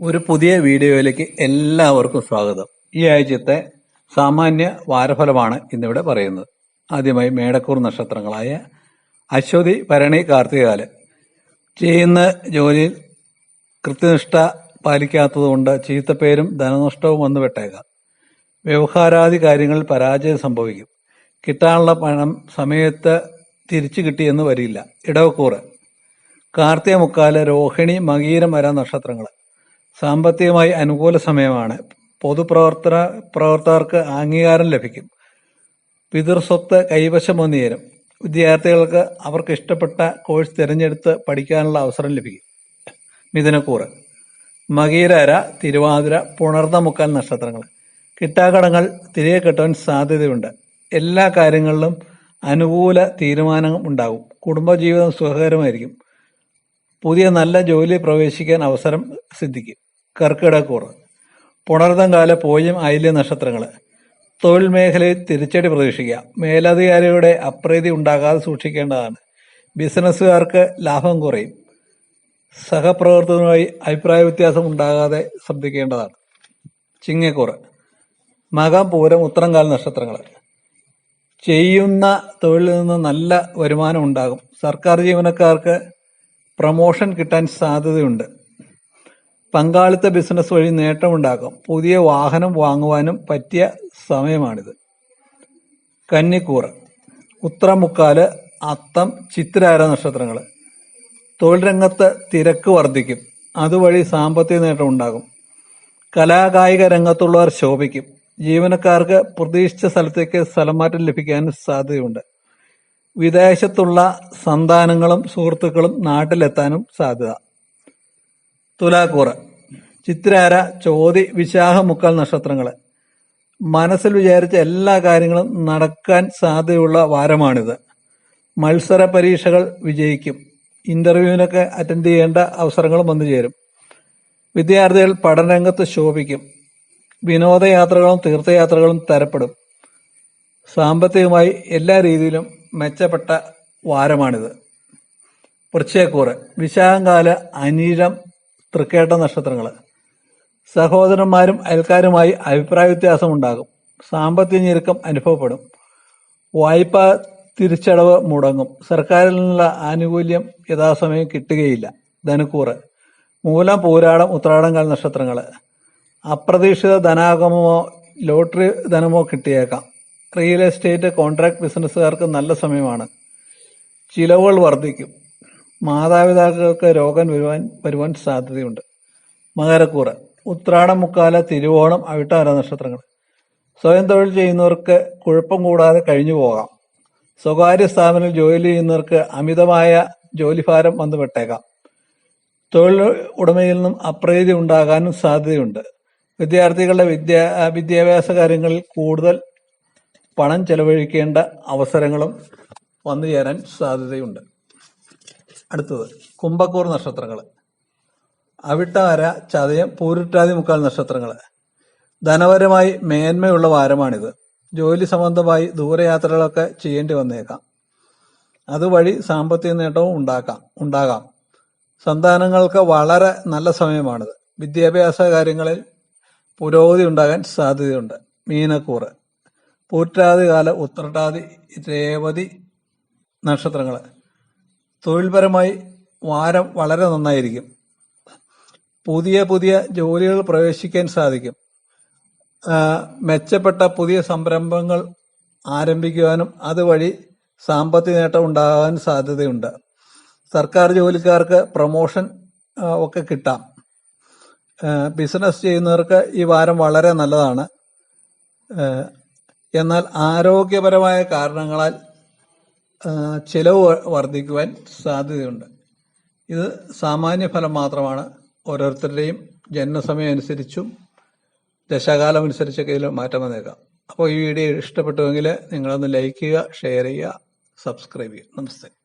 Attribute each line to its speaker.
Speaker 1: ഒരു പുതിയ വീഡിയോയിലേക്ക് എല്ലാവർക്കും സ്വാഗതം. ഈ ആഴ്ചത്തെ സാമാന്യ വാരഫലമാണ് ഇന്നിവിടെ പറയുന്നത്. ആദ്യമായി മേടക്കൂർ നക്ഷത്രങ്ങളായ അശ്വതി ഭരണി കാർത്തികാൽ ചെയ്യുന്ന ജോലിയിൽ കൃത്യനിഷ്ഠ പാലിക്കാത്തതുകൊണ്ട് ചീത്തപ്പേരും ധനനഷ്ടവും വന്നു വിട്ടേക്കാം വ്യവഹാരാദി കാര്യങ്ങളിൽ പരാജയം സംഭവിക്കും. കിട്ടാനുള്ള പണം സമയത്ത് തിരിച്ചു കിട്ടിയെന്ന് വരില്ല. ഇടവക്കൂറ്. കാർത്തിക മുക്കാൽ രോഹിണി മകീരം വരാൻ നക്ഷത്രങ്ങൾ സാമ്പത്തികമായി അനുകൂല സമയമാണ്. പൊതുപ്രവർത്തന പ്രവർത്തകർക്ക് അംഗീകാരം ലഭിക്കും. പിതൃസ്വത്ത് കൈവശം വന്നുചേരും വിദ്യാർത്ഥികൾക്ക് അവർക്ക് ഇഷ്ടപ്പെട്ട കോഴ്സ് തിരഞ്ഞെടുത്ത് പഠിക്കാനുള്ള അവസരം ലഭിക്കും. മിഥുനക്കൂറ്. മകീരര തിരുവാതിര പുണർന്ന മുക്കാൽ നക്ഷത്രങ്ങൾ. കിട്ടാക്കടങ്ങൾ തിരികെ കിട്ടാൻ സാധ്യതയുണ്ട്. എല്ലാ കാര്യങ്ങളിലും അനുകൂല തീരുമാനം ഉണ്ടാകും. കുടുംബജീവിതം സുഖകരമായിരിക്കും. പുതിയ നല്ല ജോലി പ്രവേശിക്കാൻ അവസരം സിദ്ധിക്കും. കർക്കിടക്കൂറ് പുണർതം കാല പൂജ്യം ഐല്യ നക്ഷത്രങ്ങൾ തൊഴിൽ മേഖലയിൽ തിരിച്ചടി പ്രതീക്ഷിക്കാം മേലധികാരിയുടെ അപ്രീതി ഉണ്ടാകാതെ സൂക്ഷിക്കേണ്ടതാണ്. ബിസിനസ്സുകാർക്ക് ലാഭം കുറയും. സഹപ്രവർത്തകരുമായി അഭിപ്രായ വ്യത്യാസം ഉണ്ടാകാതെ ശ്രദ്ധിക്കേണ്ടതാണ്. ചിങ്ങക്കൂറ്. മകം പൂരം ഉത്തരംകാല നക്ഷത്രങ്ങൾ ചെയ്യുന്ന തൊഴിലിൽ നിന്ന് നല്ല വരുമാനം ഉണ്ടാകും. സർക്കാർ ജീവനക്കാർക്ക് പ്രമോഷൻ കിട്ടാൻ സാധ്യതയുണ്ട്. പങ്കാളിത്ത ബിസിനസ് വഴി നേട്ടമുണ്ടാക്കും പുതിയ വാഹനം വാങ്ങുവാനും പറ്റിയ സമയമാണിത്. കന്നിക്കൂറ് ഉത്രമുക്കാൽ അത്തം ചിത്തിരാര നക്ഷത്രങ്ങൾ. തൊഴിൽ രംഗത്ത് തിരക്ക് വർദ്ധിക്കും. അതുവഴി സാമ്പത്തിക നേട്ടം ഉണ്ടാകും. കലാകായിക രംഗത്തുള്ളവർ ശോഭിക്കും. ജീവനക്കാർക്ക് പ്രതീക്ഷിച്ച സ്ഥലത്തേക്ക് സ്ഥലമാറ്റം ലഭിക്കാനും സാധ്യതയുണ്ട്. വിദേശത്തുള്ള സന്താനങ്ങളും സുഹൃത്തുക്കളും നാട്ടിലെത്താനും സാധ്യത. തുലാക്കൂറ്. ചിത്രാര ചോതി വിശാഖ മുക്കാൽ നക്ഷത്രങ്ങൾ. മനസ്സിൽ വിചാരിച്ച എല്ലാ കാര്യങ്ങളും നടക്കാൻ സാധ്യതയുള്ള വാരമാണിത്. മത്സര പരീക്ഷകൾ വിജയിക്കും. ഇന്റർവ്യൂവിനൊക്കെ അറ്റൻഡ് ചെയ്യേണ്ട അവസരങ്ങളും വന്നു ചേരും. വിദ്യാർത്ഥികൾ പഠനരംഗത്ത് ശോഭിക്കും. വിനോദയാത്രകളും തീർത്ഥയാത്രകളും തരപ്പെടും. സാമ്പത്തികമായി എല്ലാ രീതിയിലും മെച്ചപ്പെട്ട വാരമാണിത്. വൃക്ഷയക്കൂറ് വിശാഖകാല അനീഴം തൃക്കേട്ട നക്ഷത്രങ്ങൾ സഹോദരന്മാരും അയൽക്കാരുമായി അഭിപ്രായ വ്യത്യാസം ഉണ്ടാകും സാമ്പത്തിക ഞെരുക്കം അനുഭവപ്പെടും. വായ്പ തിരിച്ചടവ് മുടങ്ങും. സർക്കാരിൽ നിന്നുള്ള ആനുകൂല്യം യഥാസമയം കിട്ടുകയില്ല. ധനുക്കൂറ് മൂലം പൂരാടം ഉത്രാടം നക്ഷത്രങ്ങൾ അപ്രതീക്ഷിത ധനാഗമമോ ലോട്ടറി ധനമോ കിട്ടിയേക്കാം. റിയൽ എസ്റ്റേറ്റ് കോൺട്രാക്ട് ബിസിനസ്സുകാർക്ക് നല്ല സമയമാണ്. ചിലവുകൾ വർദ്ധിക്കും. മാതാപിതാക്കൾക്ക് രോഗം വരുവാൻ വരുവാൻ സാധ്യതയുണ്ട്. മകരക്കൂറ് ഉത്രാടം മുക്കാല തിരുവോണം അവിട്ടാര നക്ഷത്രങ്ങൾ. സ്വയം തൊഴിൽ ചെയ്യുന്നവർക്ക് കുഴപ്പം കൂടാതെ കഴിഞ്ഞു പോകാം. സ്വകാര്യ സ്ഥാപനത്തിൽ ജോലി ചെയ്യുന്നവർക്ക് അമിതമായ ജോലിഭാരം വന്നു വിട്ടേക്കാം തൊഴിൽ ഉടമയിൽ നിന്നും അപ്രീതി ഉണ്ടാകാനും സാധ്യതയുണ്ട്. വിദ്യാർത്ഥികളുടെ വിദ്യാ വിദ്യാഭ്യാസ കാര്യങ്ങളിൽ കൂടുതൽ പണം ചെലവഴിക്കേണ്ട അവസരങ്ങളും വന്നു ചേരാൻ സാധ്യതയുണ്ട്. അടുത്തത് കുംഭക്കൂർ നക്ഷത്രങ്ങൾ അവിട്ടാര ചതയം പൂരിട്ടാതി മുക്കാൽ നക്ഷത്രങ്ങൾ ധനപരമായി മേന്മയുള്ള വാരമാണിത്. ജോലി സംബന്ധമായി ദൂരയാത്രകളൊക്കെ ചെയ്യേണ്ടി വന്നേക്കാം. അതുവഴി സാമ്പത്തിക നേട്ടവും ഉണ്ടാക്കാം ഉണ്ടാകാം. സന്താനങ്ങൾക്ക് വളരെ നല്ല സമയമാണിത്. വിദ്യാഭ്യാസ കാര്യങ്ങളിൽ പുരോഗതി ഉണ്ടാകാൻ സാധ്യതയുണ്ട്. മീനക്കൂറ്. പൂറ്റാതി കാല ഉത്രട്ടാതി രേവതി നക്ഷത്രങ്ങൾ തൊഴിൽപരമായി വാരം വളരെ നന്നായിരിക്കും. പുതിയ പുതിയ ജോലികൾ പ്രവേശിക്കാൻ സാധിക്കും. മെച്ചപ്പെട്ട പുതിയ സംരംഭങ്ങൾ ആരംഭിക്കുവാനും അതുവഴി സാമ്പത്തിക നേട്ടം ഉണ്ടാകാൻ സാധ്യതയുണ്ട്. സർക്കാർ ജോലിക്കാർക്ക് പ്രൊമോഷൻ ഒക്കെ കിട്ടാം. ബിസിനസ് ചെയ്യുന്നവർക്ക് ഈ വാരം വളരെ നല്ലതാണ്. എന്നാൽ ആരോഗ്യപരമായ കാരണങ്ങളാൽ ചിലവ് വർദ്ധിക്കുവാൻ സാധ്യതയുണ്ട്. ഇത് സാമാന്യ ഫലം മാത്രമാണ്. ഓരോരുത്തരുടെയും ജനനസമയം അനുസരിച്ചും ദശകാലം അനുസരിച്ചൊക്കെ ഇതിൽ മാറ്റം വന്നേക്കാം. അപ്പോൾ ഈ വീഡിയോ ഇഷ്ടപ്പെട്ടുവെങ്കിൽ നിങ്ങളൊന്ന് ലൈക്ക് ചെയ്യുക ഷെയർ ചെയ്യുക സബ്സ്ക്രൈബ് ചെയ്യുക. നമസ്തേ.